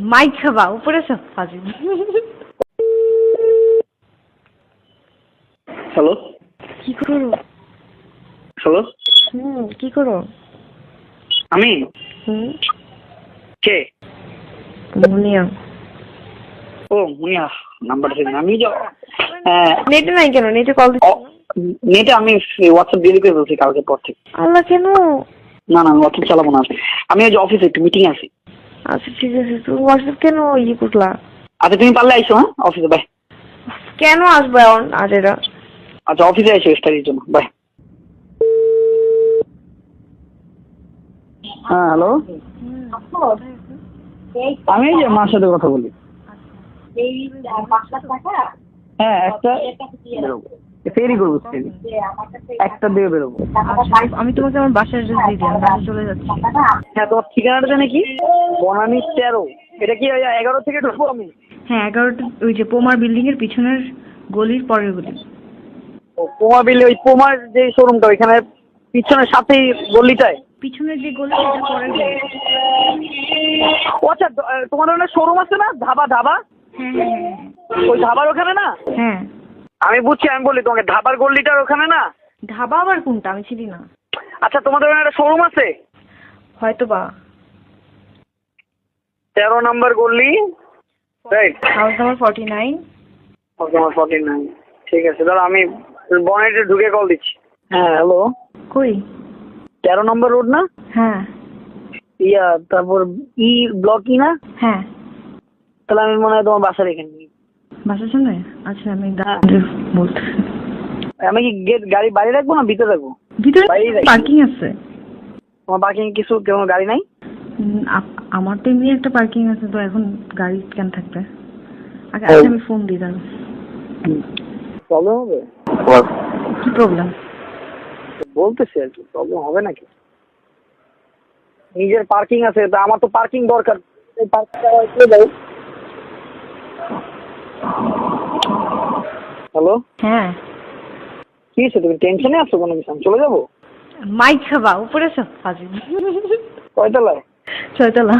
Mic খাবা উপরে সব ফাজিল হ্যালো? কি করো? হ্যালো? হুম কি করো? আমি? হুম। কে? মুনিয়া। ও মুনিয়া নাম্বারটা দিন আমি যা হ্যাঁ, নেটে নাই কেন? নেটে কল দিচ্ছ। নেটে আমি হোয়াটসঅ্যাপ ডিলিট করে বলছি কালকে পর থেকে। আল্লাহ কেন? না না আমি হোয়াটসঅ্যাপ চালাবো না। আমি আজ অফিসে একটু মিটিং আছি। আচ্ছা ঠিক আছে। তুমি হোয়াটসঅ্যাপ কেন ইয়ে করলা? আচ্ছা তুমি পারলে আইসো হ্যাঁ? অফিসে বাই কেন আসবে এখন আজ এরা আচ্ছা অফিসে আইসো স্টাডির জন্য বাই হ্যাঁ হ্যালো আমি এই যে মার সাথে কথা বলি। হ্যাঁ একটা ফেরি করব ফেরি একটা দিয়ে বেরোবো। আমি তোমাকে আমার বাসার অ্যাড্রেস দিয়ে দিই আমি বাসায় চলে যাচ্ছি। হ্যাঁ তোমার ঠিকানাটা জানে কি? বনানি তেরো। এটা কি ওই এগারো থেকে ঢুকবো আমি? হ্যাঁ এগারোটা ওই যে পোমার বিল্ডিং এর পিছনের গলির পরের গলি। ও পোমা বিলে ওই পোমার যে শোরুমটা ওইখানে পিছনের সাথেই গলিটায়? পিছনের যে গলি সেটা পরের গলি। ও আচ্ছা তোমার ওখানে শোরুম আছে না? ধাবা ধাবা? হ্যাঁ হ্যাঁ হ্যাঁ। ওই ধাবার ওখানে না? হ্যাঁ। আমি বুঝছি আমি বলি তোমাকে ধাবার গল্লিটার ওখানে না? ধাবা আবার কোনটা? আমি চিনি না। আচ্ছা তোমাদের ওখানে একটা শোরুম আছে? হয়তো বা তেরো নম্বর গলি right house number forty nine তোমার ফর্টি নাইন ঠিক আছে দাঁড়া আমি বনেটে ঢুকে কল দিচ্ছি। হ্যাঁ হ্যালো কই? তেরো নম্বর রোড না? হ্যাঁ। ইয়া তারপর ই ব্লক ই না? হ্যাঁ। তাহলে আমি মনে হয় তোমার বাসার এখানে। বাসার সামনে? আচ্ছা আমি হ্যাঁ। বলতেছি আমি কি গেট গাড়ি বাইরে রাখব না ভিতরে রাখব? ভিতরে পার্কিং আছে। তোমার পার্কিং কিছু কোনো গাড়ি নাই? আমার তো এমনি একটা পার্কিং আছে তো এখন গাড়ি কেন থাকবে? আগে আচ্ছা আমি ফোন দিই দাঁড়াও। প্রবলেম হবে? কি প্রবলেম বলতেছি আর কি প্রবলেম হবে নাকি? নিজের পার্কিং আছে তা আমার তো পার্কিং দরকার। এই হ্যালো? হ্যাঁ। কি হয়েছে? তুমি টেনশনে আছো কোনো কিছু? চলে যাব? মাইক খাবা উপরে সব কয়তলায় ছয়তলা।